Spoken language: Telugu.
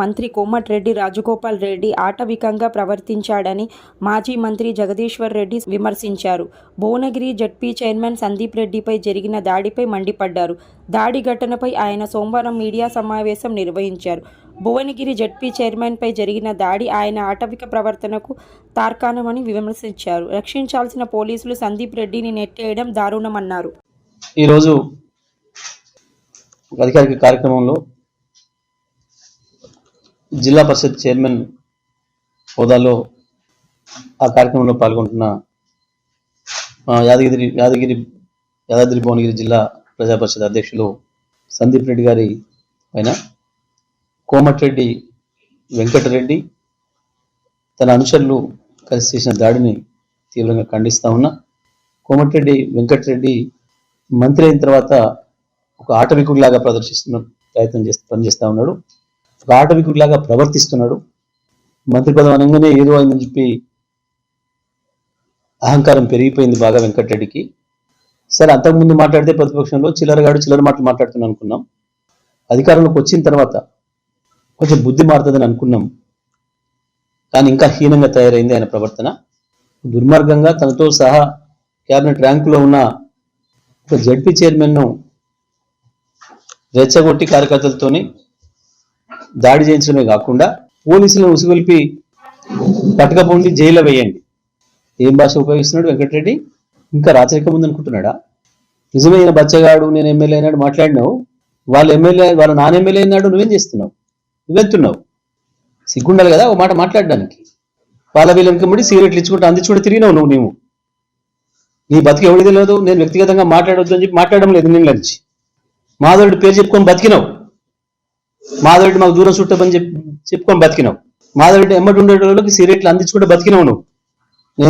మంత్రి కోమటిరెడ్డి రాజగోపాల్ రెడ్డి ఆటవికంగా ప్రవర్తించాడని మాజీ మంత్రి జగదీశ్వర్ రెడ్డి విమర్శించారు. భువనగిరి జడ్పీ చైర్మన్ సందీప్ రెడ్డిపై జరిగిన దాడిపై మండిపడ్డారు. దాడి ఘటనపై ఆయన సోమవారం మీడియా సమావేశం నిర్వహించారు. భువనగిరి జడ్పీ చైర్మన్పై జరిగిన దాడి ఆయన ఆటవిక ప్రవర్తనకు తార్కాణమని విమర్శించారు. రక్షించాల్సిన పోలీసులు సందీప్ రెడ్డిని నెట్టేయడం దారుణమన్నారు. ఈరోజు అధికారిక కార్యక్రమంలో జిల్లా పరిషత్ చైర్మన్ హోదాలో ఆ కార్యక్రమంలో పాల్గొంటున్న యాదగిరి యాదగిరి యాదాద్రి భువనగిరి జిల్లా ప్రజా పరిషత్ అధ్యక్షులు సందీప్ రెడ్డి గారి పైన కోమటిరెడ్డి వెంకటరెడ్డి తన అనుచరులు కలిసి చేసిన దాడిని తీవ్రంగా ఖండిస్తా ఉన్నా. కోమటిరెడ్డి వెంకటరెడ్డి మంత్రి అయిన తర్వాత ఒక ఆటవికుడిలాగా ప్రదర్శిస్తున్న ప్రయత్నం చేస్తూ పనిచేస్తూ ఉన్నాడు. ఒక ఆటవికుడిలాగా ప్రవర్తిస్తున్నాడు. మంత్రి పదం అనగానే ఏదో అయిందని చెప్పి అహంకారం పెరిగిపోయింది బాగా వెంకటరెడ్డికి. సరే అంతకుముందు మాట్లాడితే ప్రతిపక్షంలో చిల్లరగాడు చిల్లర మాటలు మాట్లాడుతున్నాను అనుకున్నాం. అధికారంలోకి వచ్చిన తర్వాత కొంచెం బుద్ధి మారుతుందని అనుకున్నాం. కానీ ఇంకా హీనంగా తయారైంది ఆయన ప్రవర్తన. దుర్మార్గంగా తనతో సహా క్యాబినెట్ ర్యాంకులో ఉన్న ఒక జడ్పీ చైర్మన్ను రెచ్చగొట్టి కార్యకర్తలతోని దాడి చేయించడమే కాకుండా పోలీసులను ఉసుగొల్పి పట్టుకపోండి జైల్లో వేయండి. ఏం భాష ఉపయోగిస్తున్నాడు వెంకటరెడ్డి? ఇంకా రాచరికం ఉందనుకుంటున్నాడా నిజమైన బచ్చగాడు నేను ఎమ్మెల్యే అయినాడు మాట్లాడినావు. వాళ్ళ ఎమ్మెల్యే వాళ్ళ నాన్న ఎమ్మెల్యే అయినాడు నువ్వేం చేస్తున్నావు? నువ్వెళ్తున్నావు సిగ్గుండాలి కదా ఓ మాట మాట్లాడడానికి. వాళ్ళ వీళ్ళకి ముడి సిగరెట్లు ఇచ్చుకుంటూ అందించుకుంటూ తిరిగినావు నువ్వు నీవు. నీ బతికి ఎవడి తెలియదు? నేను వ్యక్తిగతంగా మాట్లాడొద్దు అని చెప్పి మాట్లాడడం లేదు నేను నుంచి. మాధవుడి పేరు చెప్పుకొని బతికినావు. మాధవుడి మాకు దూరం చుట్టమని చెప్పి చెప్పుకొని బతికినావు. మాధవుడి ఎమ్మటి ఉండేటోళ్ళకి సిగరెట్లు అందించుకుంటే బతికినావు నువ్వు.